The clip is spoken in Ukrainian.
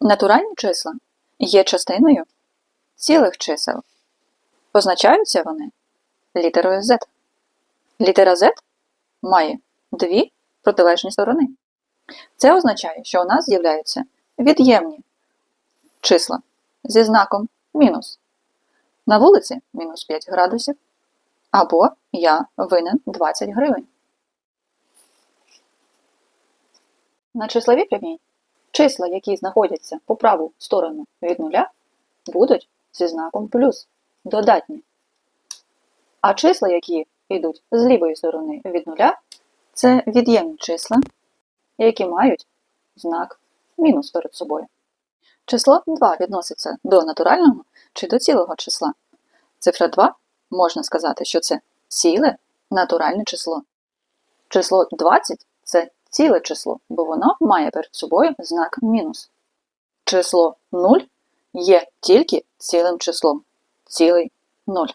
Натуральні числа є частиною цілих чисел. Позначаються вони літерою Z. Літера Z має дві протилежні сторони. Це означає, що у нас з'являються від'ємні числа зі знаком мінус. На вулиці мінус 5 градусів, або я винен 20 гривень. На числовій прямій числа, які знаходяться по праву сторону від нуля, будуть зі знаком плюс додатні. А числа, які йдуть з лівої сторони від нуля, це від'ємні числа, які мають знак мінус перед собою. Число 2 відноситься до натурального чи до цілого числа. Цифра 2 можна сказати, що це ціле натуральне число. Число 20 це ціле число, бо воно має перед собою знак мінус. Число 0 є тільки цілим числом. Цілий 0.